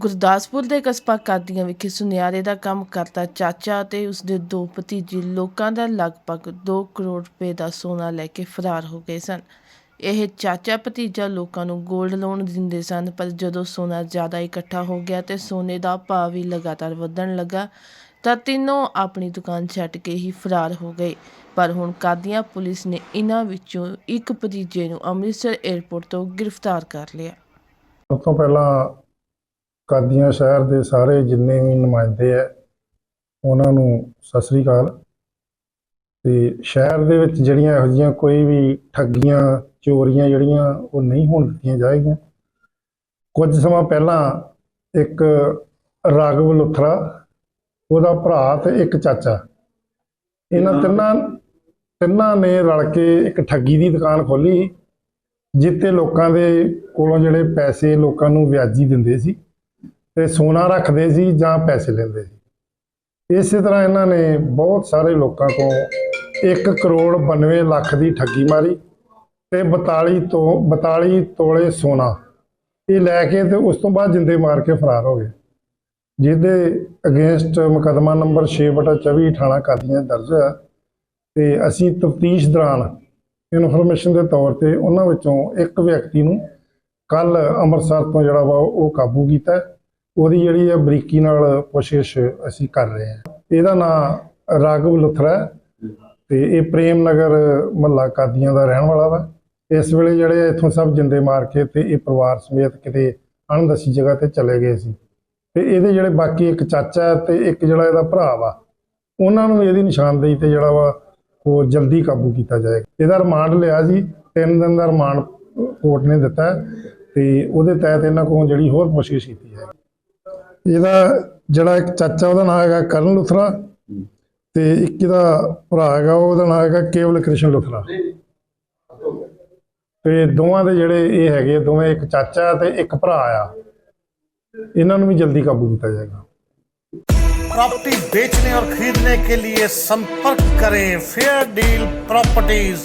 ਗੁਰਦਾਸਪੁਰ ਦੇ ਕਸਬਾ ਕਾਦੀਆਂ ਵਿਖੇ ਸੁਨਿਆਰੇ ਦਾ ਕੰਮ ਕਰਦਾ ਚਾਚਾ ਅਤੇ ਉਸਦੇ ਦੋ ਭਤੀਜੇ ਲੋਕਾਂ ਦਾ ਲਗਭਗ 2 ਕਰੋੜ ਰੁਪਏ ਦਾ ਸੋਨਾ ਲੈ ਕੇ ਫਰਾਰ ਹੋ ਗਏ ਸਨ। ਇਹ ਚਾਚਾ ਭਤੀਜਾ ਲੋਕਾਂ ਨੂੰ 골ਡ ਲੋਨ ਦਿੰਦੇ ਸਨ, ਪਰ ਜਦੋਂ ਸੋਨਾ ਜ਼ਿਆਦਾ ਇਕੱਠਾ ਹੋ ਗਿਆ ਤੇ ਸੋਨੇ ਦਾ ਭਾਅ ਵੀ ਲਗਾਤਾਰ ਵਧਣ ਲੱਗਾ, ਤਾਂ ਤਿੰਨੋਂ ਆਪਣੀ ਦੁਕਾਨ ਛੱਡ ਕੇ ਹੀ ਫਰਾਰ ਹੋ ਗਏ। ਪਰ ਹੁਣ ਕਾਦੀਆਂ ਪੁਲਿਸ ਨੇ ਇਹਨਾਂ ਵਿੱਚੋਂ ਇੱਕ ਭਤੀਜੇ ਨੂੰ ਅੰਮ੍ਰਿਤਸਰ ਏਅਰਪੋਰਟ ਤੋਂ ਗ੍ਰਿਫਤਾਰ ਕਰ ਲਿਆ। ਸਭ ਤੋਂ ਪਹਿਲਾਂ ਕਾਦੀਆਂ ਸ਼ਹਿਰ ਦੇ ਸਾਰੇ ਜਿੰਨੇ ਵੀ ਨੁਮਾਇੰਦੇ ਹੈ ਉਹਨਾਂ ਨੂੰ ਸਤਿ ਸ੍ਰੀ ਅਕਾਲ। ਤੇ ਸ਼ਹਿਰ ਦੇ ਵਿੱਚ ਜਿਹੜੀਆਂ ਇਹੋ ਜਿਹੀਆਂ ਕੋਈ ਵੀ ਠੱਗੀਆਂ ਚੋਰੀਆਂ ਜਿਹੜੀਆਂ ਉਹ ਨਹੀਂ ਹੋਣ ਦਿੱਤੀਆਂ ਜਾਏਗੀਆਂ। ਕੁਝ ਸਮਾਂ ਪਹਿਲਾਂ ਇੱਕ ਰਾਘਵ ਲੁਥਰਾ ਉਹਦਾ ਭਰਾ ਤੇ ਇੱਕ ਚਾਚਾ। ਇਹਨਾਂ ਤਿੰਨਾਂ ਤਿੰਨਾਂ ਨੇ ਰਲ ਕੇ ਇੱਕ ਠੱਗੀ ਦੀ ਦੁਕਾਨ ਖੋਲੀ ਜਿੱਤੇ ਲੋਕਾਂ ਦੇ ਕੋਲੋਂ ਜਿਹੜੇ ਪੈਸੇ ਲੋਕਾਂ ਨੂੰ ਵਿਆਜੀ ਦਿੰਦੇ ਸੀ। ਤੇ ਸੋਨਾ ਰੱਖਦੇ ਸੀ ਜਾਂ ਪੈਸੇ ਲੈਂਦੇ ਸੀ। ਇਸੇ ਤਰ੍ਹਾਂ ਇਹਨਾਂ ਨੇ ਬਹੁਤ ਸਾਰੇ ਲੋਕਾਂ ਤੋਂ 1 ਕਰੋੜ 92 ਲੱਖ ਦੀ ਠੱਗੀ ਮਾਰੀ ਤੇ 42 ਤੋਂ 42 ਤੋਲੇ ਸੋਨਾ ਇਹ ਲੈ ਕੇ ਤੇ ਉਸ ਤੋਂ ਬਾਅਦ ਜਿੰਦੇ ਮਾਰ ਕੇ ਫਰਾਰ ਹੋ ਗਏ। ਜਿਹਦੇ ਅਗੇਂਸਟ ਮੁਕੱਦਮਾ ਨੰਬਰ 6/24 ਥਾਣਾ ਕਾਦੀਆਂ ਦਰਜ ਹੋਇਆ ਤੇ ਅਸੀਂ ਤਫਤੀਸ਼ ਦੌਰਾਨ ਇਨਫੋਰਮੇਸ਼ਨ ਦੇ ਤੌਰ ਤੇ ਉਹਨਾਂ ਵਿੱਚੋਂ ਇੱਕ ਵਿਅਕਤੀ ਨੂੰ ਕੱਲ ਅੰਮ੍ਰਿਤਸਰ ਤੋਂ ਜਿਹੜਾ ਵਾ ਉਹ ਕਾਬੂ ਕੀਤਾ ਉਹਦੀ ਜਿਹੜੀ ਹੈ ਬਰੀਕੀ ਨਾਲ ਕੋਸ਼ਿਸ਼ ਅਸੀਂ ਕਰ ਰਹੇ ਹਾਂ। ਇਹਦਾ ਨਾਮ ਰਾਘਵ ਲੁਥਰਾ ਹੈ ਤੇ ਇਹ ਪ੍ਰੇਮ ਨਗਰ ਮਹੱਲਾ ਕਾਦੀਆਂ ਦਾ ਰਹਿਣ ਵਾਲਾ ਵਾ। ਇਸ ਵੇਲੇ ਜਿਹੜੇ ਇੱਥੋਂ ਸਭ ਜਿੰਦੇ ਮਾਰ ਕੇ ਤੇ ਇਹ ਪਰਿਵਾਰ ਸਮੇਤ ਕਿਤੇ ਅਣਦਸੀ ਜਗ੍ਹਾ ਤੇ ਚਲੇ ਗਏ ਸੀ। ਤੇ ਇਹਦੇ ਜਿਹੜੇ ਬਾਕੀ ਇੱਕ ਚਾਚਾ ਹੈ ਤੇ ਇੱਕ ਜਿਹੜਾ ਇਹਦਾ ਭਰਾ ਵਾ, ਉਹਨਾਂ ਨੂੰ ਇਹਦੀ ਨਿਸ਼ਾਨਦੇਹੀ ਤੇ ਜਿਹੜਾ ਵਾ ਉਹ ਜਲਦੀ ਕਾਬੂ ਕੀਤਾ ਜਾਏਗਾ। ਇਹਦਾ ਰਿਮਾਂਡ ਲਿਆ ਜੀ ਤਿੰਨ ਦਿਨ ਦਾ ਰਿਮਾਂਡ ਕੋਰਟ ਨੇ ਦਿੱਤਾ ਹੈ ਤੇ ਉਹਦੇ ਤਹਿਤ ਇਹਨਾਂ ਕੋਲ ਜਿਹੜੀ ਹੋਰ ਕੋਸ਼ਿਸ਼ ਕੀਤੀ ਹੈ ਇਹਦਾ ਜਿਹੜਾ ਇੱਕ ਚਾਚਾ ਉਹਦਾ ਨਾਮ ਹੈਗਾ ਕਰਨ ਲੁਥਰਾ ਤੇ ਇੱਕ ਇਹਦਾ ਭਰਾ ਹੈਗਾ ਉਹਦਾ ਨਾਮ ਹੈਗਾ ਕੇਵਲ ਕ੍ਰਿਸ਼ਨ ਲੁਥਰਾ ਤੇ ਦੋਵਾਂ ਦੇ ਜਿਹੜੇ ਇਹ ਹੈਗੇ ਦੋਵੇਂ ਇੱਕ ਚਾਚਾ ਤੇ ਇੱਕ ਭਰਾ ਆ ਇਹਨਾਂ ਨੂੰ ਵੀ ਜਲਦੀ ਕਾਬੂ ਕੀਤਾ ਜਾਏਗਾ प्रॉपर्टी बेचने और खरीदने के लिए संपर्क करें फेयर डील प्रॉपर्टीज